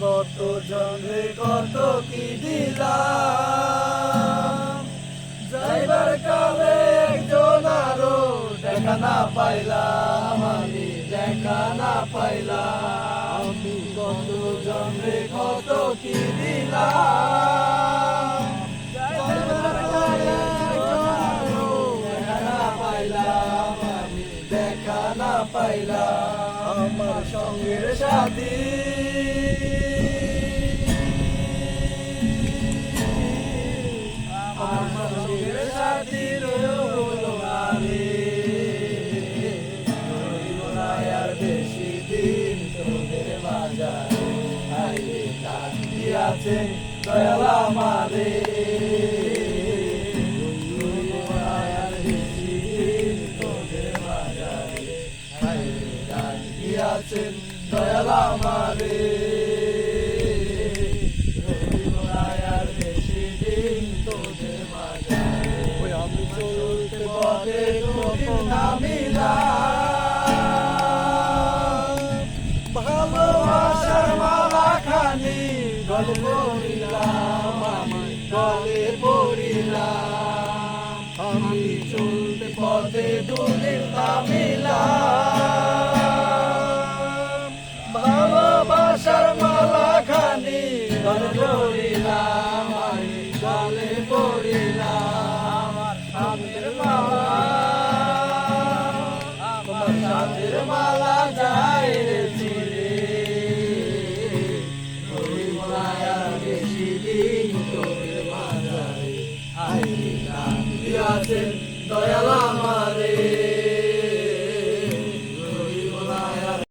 কত জনে কত কি দিলাম? কালে একজন আরও দেখা না পাইলাম, আমি দেখা না পাইলাম। আমি কত জনে কত কি দিলাম? যাইবার কালে দেখা আমার সঙ্গের সাথী বাজারে আইরে দিয়াছে দয়াল আমারে রইল না আর বেশি দিন তোদের বাজারে আইরে কান দিয়াছেন দয়াল আমারে তোদের বাজারে আমি চলতে পথে কোনদিন খানি গলে পড়িলাম, আমি গলে পড়িলাম। আমি চলতে পথে দুদিন নামিলাম। ভালোবাসার মালা খানি গলে পড়িলাম, আমি গলে পড়িলাম। আমার সাথের মালা, আমার সাথের মালা। প্রতিদিন তোকে মাঝারে আই ডাকিয়াছেন দয়াল আমারে।